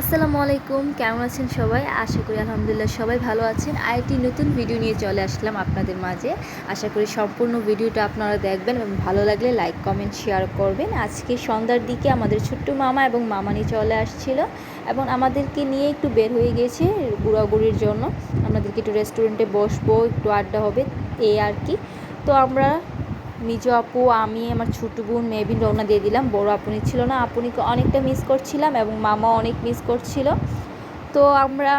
আসসালামু আলাইকুম, কেমন আছেন সবাই? আশা করি আলহামদুলিল্লাহ সবাই ভালো আছেন। আরেকটি নতুন ভিডিও নিয়ে চলে আসলাম আপনাদের মাঝে। আশা করি সম্পূর্ণ ভিডিওটা আপনারা দেখবেন এবং ভালো লাগলে লাইক, কমেন্ট, শেয়ার করবেন। আজকে সন্ধ্যার দিকে আমাদের ছোট্ট মামা এবং মামানি চলে আসছিল এবং আমাদেরকে নিয়ে একটু বের হয়ে গেছে ঘোরাঘুরির জন্য। আমাদেরকে একটু রেস্টুরেন্টে বসবো, একটু আড্ডা হবে এই আর কি। তো আমরা মিজো আপু, আমি, আমার ছোটো বোন মেবিন রওনা দিয়ে দিলাম। বড় আপনি ছিল না, আপুনিকে অনেকটা মিস করছিলাম এবং মামা অনেক মিস করছিল। তো আমরা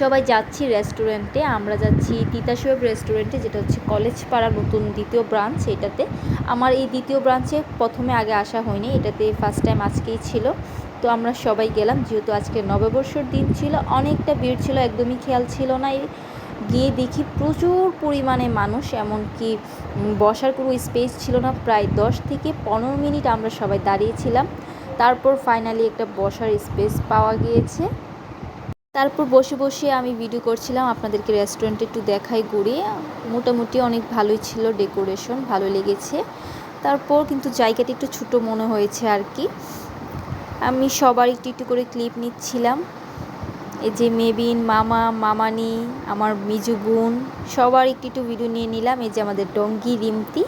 সবাই যাচ্ছি রেস্টুরেন্টে আমরা যাচ্ছি তিতাসোয়েব রেস্টুরেন্টে যেটা হচ্ছে কলেজ পাড়া নতুন দ্বিতীয় ব্রাঞ্চ এটাতে। আমার এই দ্বিতীয় ব্রাঞ্চে প্রথমে আগে আসা হয়নি, এটাতে ফার্স্ট টাইম আজকেই ছিল। তো আমরা সবাই গেলাম, যেহেতু আজকে নববর্ষর দিন ছিল, অনেকটা ভিড় ছিল, একদমই খেয়াল ছিল না গিয়ে দেখি প্রচুর পরিমাণে মানুষ, এমনকি বসার কোনো স্পেস ছিল না। প্রায় দশ থেকে পনেরো মিনিট আমরা সবাই দাঁড়িয়েছিলাম। তারপর ফাইনালি একটা বসার স্পেস পাওয়া গিয়েছে। তারপর বসে বসে আমি ভিডিও করছিলাম আপনাদেরকে রেস্টুরেন্টে একটু দেখাই ঘুরে মোটামুটি অনেক ভালোই ছিল ডেকোরেশন ভালো লেগেছে। তারপর কিন্তু জায়গাটা একটু ছোটো মনে হয়েছে আর কি। আমি সবার একটু একটু করে ক্লিপ নিচ্ছিলাম। এই যে মেবিন, মামা, মামানি, আমার মিজু বোন, সবার একটু একটু ভিডিও নিয়ে নিলাম। এই যে আমাদের ডঙ্গি রিমতি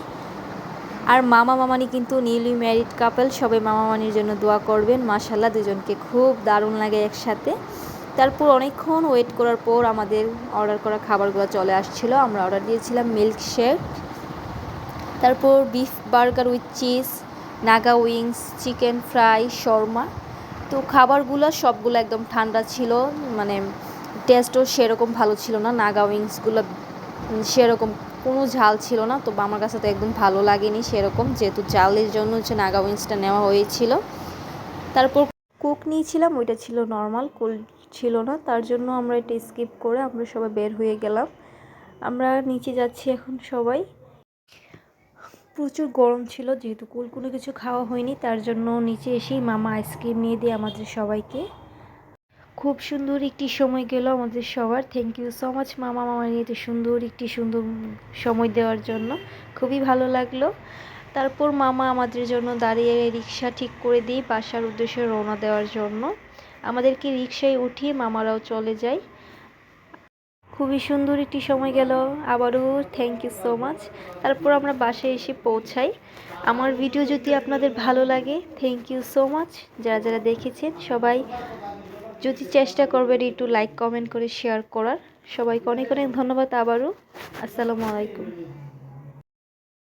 আর মামা, মামানি কিন্তু নিউলি ম্যারিড কাপল সবাই মামা, মামানির জন্য দোয়া করবেন। মাশাল্লাহ দুজনকে খুব দারুণ লাগে একসাথে। তারপর অনেকক্ষণ ওয়েট করার পর আমাদের অর্ডার করা খাবারগুলো চলে আসছিল। আমরা অর্ডার দিয়েছিলাম মিল্ক শেক তারপর beef burger with cheese Naga wings chicken fry shawarma তো খাবারগুলো সবগুলো একদম ঠান্ডা ছিল মানে টেস্টও সেরকম ভালো ছিল না, নাগা উইংসগুলো সেরকম কোনো ঝাল ছিল না, তো আমার কাছে তো একদম ভালো লাগেনি সেরকম, যেহেতু জালের জন্য হচ্ছে নাগা উইংসটা নেওয়া হয়েছিল। তারপর কোক নিয়েছিলাম, ওইটা ছিল নর্মাল কোল্ড ছিল না, তার জন্য আমরা এটা স্কিপ করে আমরা সবাই বের হয়ে গেলাম। আমরা নিচে যাচ্ছি এখন সবাই। প্রচুর গরম ছিল, যেহেতু কুল কোনো কিছু খাওয়া হয়নি, তার জন্য নিচে এসেই মামা আইসক্রিম নিয়ে দিয়ে আমাদের সবাইকে খুব সুন্দর একটি সময় গেল আমাদের সবার। থ্যাংক ইউ সো মাচ মামা। মামা নিয়ে সুন্দর একটি সুন্দর সময় দেওয়ার জন্য খুবই ভালো লাগল। তারপর মামা আমাদের জন্য দাঁড়িয়ে রিক্সা ঠিক করে দিই বাসার উদ্দেশ্যে রওনা দেওয়ার জন্য। আমাদেরকে রিক্সায় উঠিয়ে মামারাও চলে যায়। খুবই সুন্দর একটি সময় গেল। আবারও থ্যাংক ইউ সো মাচ তারপর আমরা বাসায় এসে পৌঁছাই। আমার ভিডিও যদি আপনাদের ভালো লাগে থ্যাংক ইউ সো মাচ যারা যারা দেখেছেন, সবাই যদি চেষ্টা করবেন একটু লাইক কমেন্ট করে শেয়ার করার। সবাইকে অনেক অনেক ধন্যবাদ আবারও। আসসালামু আলাইকুম।